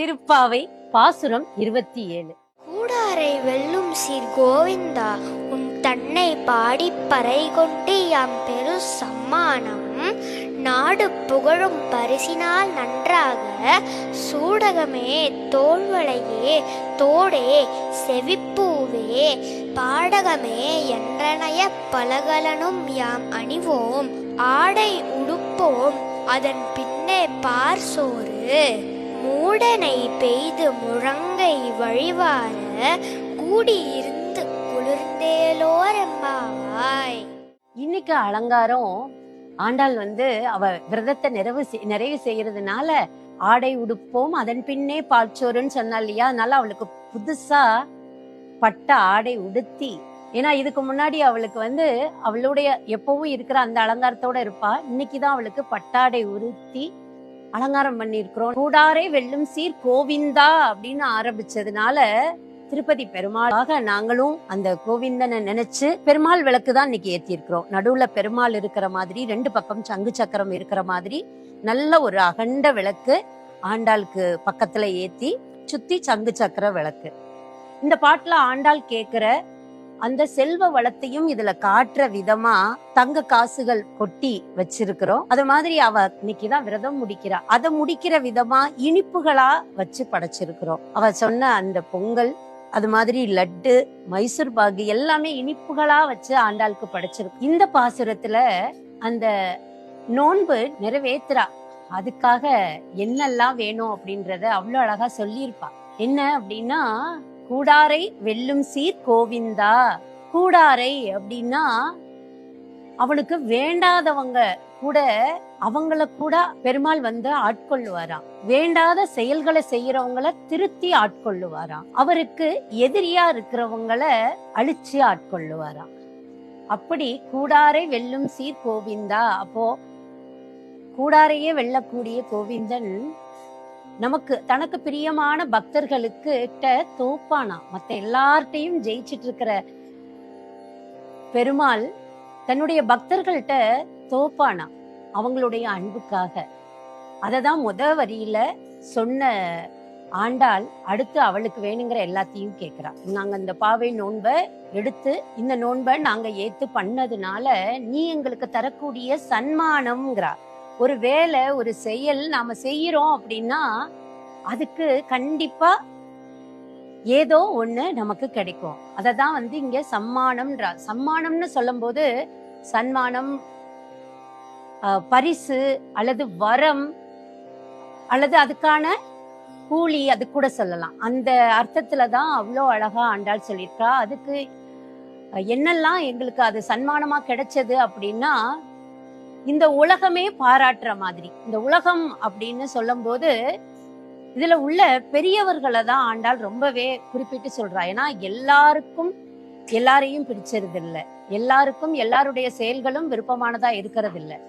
திருப்பாவை பாசுரம் இருபத்தி ஏழு கூடாரை வெல்லும் சீர் கோவிந்தா உன் தன்னை பாடி பறை கொண்டு யாம் பெரு சம்மானம். நாடு புகழும் பரிசினால் நன்றாக சூடகமே தோல்வளையே தோடே செவிப்பூவே பாடகமே என்றனைய பலகலனும் யாம் அணிவோம். ஆடை உடுப்போம் அதன் பின்னே பார் சோறு. மூடனை பெய்து முழங்கை வழிவார கூடியிருந்து குளிர்ந்தேலோரெம்பாவாய் இன்னைக்கு அலங்காரம் ஆண்டாள் வந்து அவ விரதத்தை நிறைவு செய்- நிறைவு செய்யறதுனால ஆடை உடுப்போம் அதன் பின்னே பால்ச்சோறுன்னு சொன்னா இல்லையா? அதனால அவளுக்கு புதுசா பட்ட ஆடை உடுத்தி ஏன்னா இதுக்கு முன்னாடி அவளுக்கு வந்து அவளுடைய எப்பவும் இருக்கிற அந்த அலங்காரத்தோட இருப்பா. இன்னைக்குதான் அவளுக்கு பட்டாடை உடுத்தி அலங்காரம் பண்ணியிருக்கிறோம். கூடாரே வெல்லும் சீர் கோவிந்தா அப்படின்னு ஆரம்பிச்சதுனால திருப்பதி பெருமாளாக நாங்களும் அந்த கோவிந்தனை நினைச்சு பெருமாள் விளக்கு தான் இன்னைக்கு ஏத்திருக்கிறோம் நடுவுல பெருமாள் இருக்கிற மாதிரி ரெண்டு பக்கம் சங்கு சக்கரம் இருக்கிற மாதிரி நல்ல ஒரு அகண்ட விளக்கு ஆண்டாளுக்கு பக்கத்துல ஏத்தி சுத்தி சங்கு சக்கர விளக்கு. இந்த பாட்டுல ஆண்டாள் கேக்குற அந்த செல்வ வளத்தையும் இதுல காட்டுற விதமா தங்க காசுகள் கொட்டி வச்சிருக்கிறோம். அது மாதிரி அவ இன்னைக்குதான் விரதம் முடிக்கிறா. அதை முடிக்கிற விதமா இனிப்புகளா வச்சு படைச்சிருக்கிறோம். அவ சொன்ன அந்த பொங்கல் அது மாதிரி லட்டு மைசூர் பாகு எல்லாமே இனிப்புகளா வச்சு ஆண்டாளுக்கு படைச்சிருக்கு இந்த பாசுரத்துல அந்த நோன்பு நிறைவேத்துறா. அதுக்காக என்னெல்லாம் வேணும் அப்படின்றத அவ்வளவு அழகா சொல்லியிருப்பா. என்ன அப்படின்னா கூடாரை வெல்லும் சீர் கோவிந்தா. கூடாரை அப்படின்னா அவனுக்கு வேண்டாதவங்க கூட அவங்கள கூட பெருமாள் வந்து ஆட்கொள்ளுவாராம். வேண்டாத செயல்களை செய்யறவங்கள திருத்தி ஆட்கொள்ளுவாராம். அவருக்கு எதிரியா இருக்கிறவங்கள அழிச்சு ஆட்கொள்ளுவாராம். அப்படி கூடாரை வெல்லும் சீர் கோவிந்தா. அப்போ கூடாரையே வெல்லக்கூடிய கோவிந்தன் நமக்கு தனக்கு பிரியமான பக்தர்களுக்கு கிட்ட தோப்பானா? மத்த எல்லார்ட்டையும் ஜெயிச்சிட்டு இருக்கிற பெருமாள் தன்னுடைய பக்தர்கள்ட்ட தோப்பானா? அவங்களுடைய அன்புக்காக. அததான் முத வரியில சொன்ன ஆண்டாள் அடுத்து அவளுக்கு வேணுங்கிற எல்லாத்தையும் கேக்குறா நாங்க இந்த பாவை நோன்பை எடுத்து இந்த நோன்பை நாங்க ஏத்து பண்ணதுனால நீ எங்களுக்கு தரக்கூடிய சன்மானம்ங்கிறா ஒரு வேலை ஒரு செயல் நாம செய்யறோம் அப்படின்னா அதுக்கு கண்டிப்பா ஏதோ ஒண்ணு நமக்கு கிடைக்கும். அததான் வந்து இங்க சம்மானம்ன்றா சம்மானம்னு சொல்லும்போது சன்மானம் பரிசு அல்லது வரம் அல்லது அதுக்கான கூலி அது கூட சொல்லலாம். அந்த அர்த்தத்துல தான் அவ்வளோ அழகா ஆண்டாள் சொல்லியிருக்கா. அதுக்கு என்னெல்லாம் எங்களுக்கு அது சன்மானமா கிடைச்சது அப்படின்னா இந்த உலகமே பாராட்டுற மாதிரி. இந்த உலகம் அப்படின்னு சொல்லும் போது இதுல உள்ள பெரியவர்களை தான் ஆண்டாள் ரொம்பவே குறிப்பிட்டு சொல்றா. ஏன்னா எல்லாருக்கும் எல்லாரையும் பிடிச்சது இல்ல எல்லாருக்கும் எல்லாருடைய செயல்களும் விருப்பமானதா இருக்கிறது இல்ல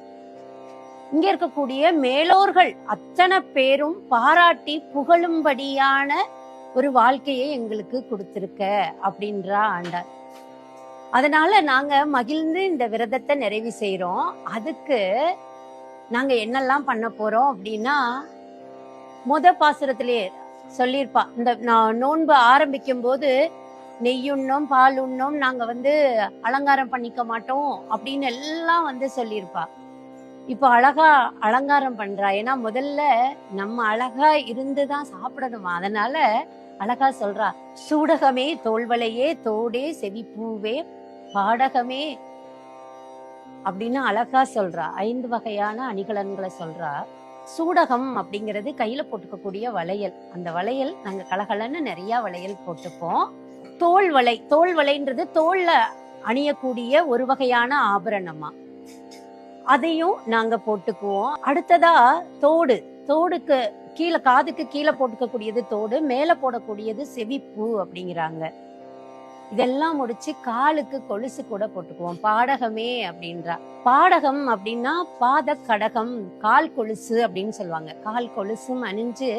இங்க இருக்கக்கூடிய மேலோர்கள் அத்தனை பேரும் பாராட்டி புகழும்படியான ஒரு வாழ்க்கையை எங்களுக்கு கொடுத்திருக்க அப்படின்றா ஆண்டாள். அதனால நாங்க மகிழ்ந்து இந்த விரதத்தை நிறைவு செய்யறோம் அதுக்கு நாங்க என்னெல்லாம் பண்ண போறோம் அப்படின்னா முத பாசுரத்திலேயே சொல்லியிருப்பா இந்த நான் நோன்பு ஆரம்பிக்கும் போது நெய்யுண்ணும் பால் உண்ணும் நாங்க வந்து அலங்காரம் பண்ணிக்க மாட்டோம் அப்படின்னு எல்லாம் வந்து சொல்லியிருப்பா. இப்போ அழகா அலங்காரம் பண்றா. ஏன்னா முதல்ல நம்ம அழகா இருந்துதான் சாப்பிடணுமா? அதனால அழகா சொல்றா சூடகமே தோல்வலையே தோடே செவிப்பூவே பாடகமே அப்படின்னு அழகா சொல்றா. ஐந்து வகையான அணிகலன்களை சொல்றா. சூடகம் அப்படிங்கிறது கையில போட்டுக்கக்கூடிய வளையல். அந்த வளையல் நாங்க கலகலன்னு நிறைய வளையல் போட்டுப்போம். தோல் வலை தோல் வலைன்றது தோல்ல அணியக்கூடிய ஒரு வகையான ஆபரணமா. அதையும் நாங்க போட்டுக்குவோம். அடுத்ததா தோடு. தோடுக்கு கீழே காதுக்கு கீழே போட்டுக்கக்கூடியது தோடு மேல போடக்கூடியது செவிப்பூ அப்படிங்கிறாங்க. இதெல்லாம் முடிச்சு காலுக்கு கொலுசு கூட போட்டுக்குவோம். பாடகமே அப்படின்றா. பாடகம் அப்படின்னா பாத கடகம் கால் கொலுசு அப்படின்னு சொல்லுவாங்க. கால் கொலுசும் அணிஞ்சு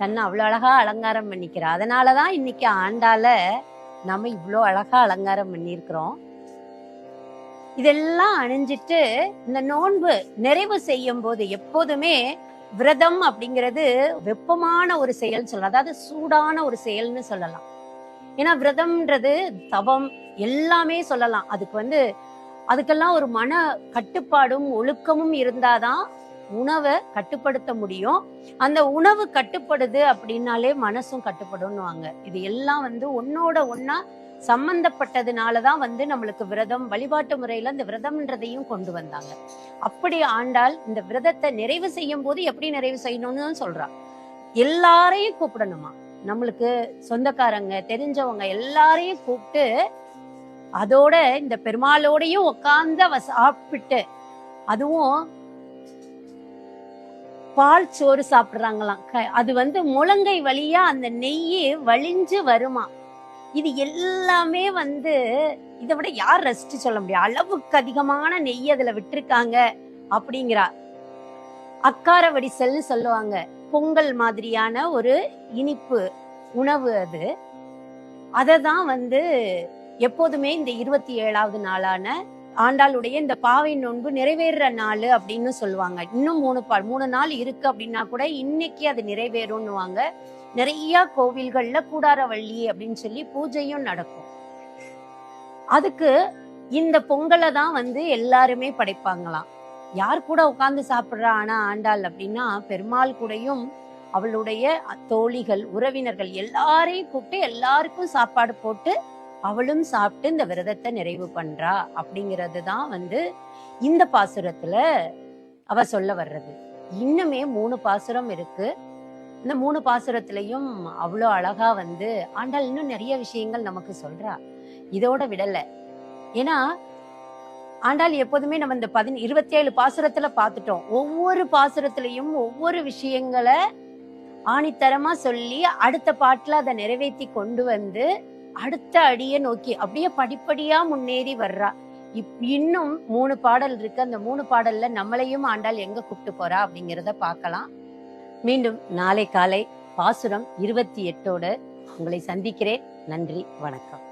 தன்னை அவ்வளோ அழகா அலங்காரம் பண்ணிக்கிறா. அதனாலதான் இன்னைக்கு ஆண்டால நம்ம இவ்வளோ அழகா அலங்காரம் பண்ணியிருக்கிறோம். இதெல்லாம் அணிஞ்சிட்டு இந்த நோன்பு நிறைவு செய்யும் போது எப்போதுமே விரதம் அப்படிங்கிறது வெப்பமான ஒரு செயல் சொல்லலாம். அதாவது சூடான ஒரு செயல்னு சொல்லலாம். ஏன்னா விரதம்ன்றது தவம் எல்லாமே சொல்லலாம். அதுக்கு வந்து அதுக்கெல்லாம் ஒரு மன கட்டுப்பாடும் ஒழுக்கமும் இருந்தாதான் உணவை கட்டுப்படுத்த முடியும். அந்த உணவு கட்டுப்படுது அப்படின்னாலே மனசும் கட்டுப்படும்னுவாங்க. இது எல்லாம் வந்து ஒன்னோட ஒன்னா சம்பந்தப்பட்டதுனாலதான் வந்து நம்மளுக்கு விரதம் வழிபாட்டு முறையில இந்த விரதம்ன்றதையும் கொண்டு வந்தாங்க. அப்படி ஆண்டால் இந்த விரதத்தை நிறைவு செய்யும் போது எப்படி நிறைவு செய்யணும்னு சொல்றா? எல்லாரையும் கூப்பிடணுமா? நம்மளுக்கு சொந்தக்காரங்க தெரிஞ்சவங்க எல்லாரையும் கூப்பிட்டு அதோட இந்த பெருமாளோடையும் உட்கார்ந்து அவ சாப்பிட்டு அதுவும் பால் சோறு சாப்பிடுறாங்களாம். க- அது வந்து முழங்கை வழியா அந்த நெய் வழிஞ்சு வருமா. இது எல்லாமே வந்து இதை விட யார் ரசிச்சு சொல்ல முடியும்? அளவுக்கு அதிகமான நெய் அதுல விட்டிருக்காங்க அப்படிங்கிறா. அக்கார வடிசல்னு சொல்லுவாங்க. பொங்கல் மாதிரியான ஒரு இனிப்பு உணவு அது. அதை தான் வந்து எப்போதுமே இந்த இருபத்தி ஏழாவது நாளான ஆண்டாளுடைய இந்த பாவை நோன்பு நிறைவேறுற நாள் அப்படின்னு சொல்லுவாங்க. இன்னும் மூணு பா மூணு நாள் இருக்கு அப்படின்னா கூட இன்னைக்கு அது நிறைவேறும்னுவாங்க. நிறைய கோவில்கள்ல கூடாரவள்ளி அப்படின்னு சொல்லி பூஜையும் நடக்கும். அதுக்கு இந்த பொங்கலை தான் வந்து எல்லாருமே படைப்பாங்களாம். யார் கூட உட்கார்ந்து சாப்பிடுறா ஆனா ஆண்டாள் அப்படின்னா பெருமாள் கூடயும் அவளுடைய தோழிகள் உறவினர்கள் எல்லாரையும் கூப்பிட்டு எல்லாருக்கும் சாப்பாடு போட்டு அவளும் சாப்பிட்டு இந்த விரதத்தை நிறைவு பண்றா அப்படிங்கிறது தான் வந்து இந்த பாசுரத்துல அவ சொல்ல வர்றது. இன்னுமே மூணு பாசுரம் இருக்கு. இந்த மூணு பாசுரத்திலையும் அவ்வளோ அழகா வந்து ஆண்டாள் இன்னும் நிறைய விஷயங்கள் நமக்கு சொல்றா. இதோட விடல. ஏன்னா ஆண்டாள் எப்போதுமே நம்ம இந்த பதின இருபத்தி ஏழு பாசுரத்துல பார்த்துட்டோம் ஒவ்வொரு பாசுரத்திலையும் ஒவ்வொரு விஷயங்களை ஆணித்தரமா சொல்லி அடுத்த பாட்டுல அதை நிறைவேற்றி கொண்டு வந்து அடுத்த அடியை நோக்கி அப்படியே படிப்படியா முன்னேறி வர்றா. இப் இன்னும் மூணு பாடல் இருக்கு. அந்த மூணு பாடல்ல நம்மளையும் ஆண்டாள் எங்க கூப்பிட்டு போறா அப்படிங்கிறத பார்க்கலாம் மீண்டும் நாளை காலை பாசுரம் இருபத்தி எட்டோடு உங்களை சந்திக்கிறேன். நன்றி வணக்கம்.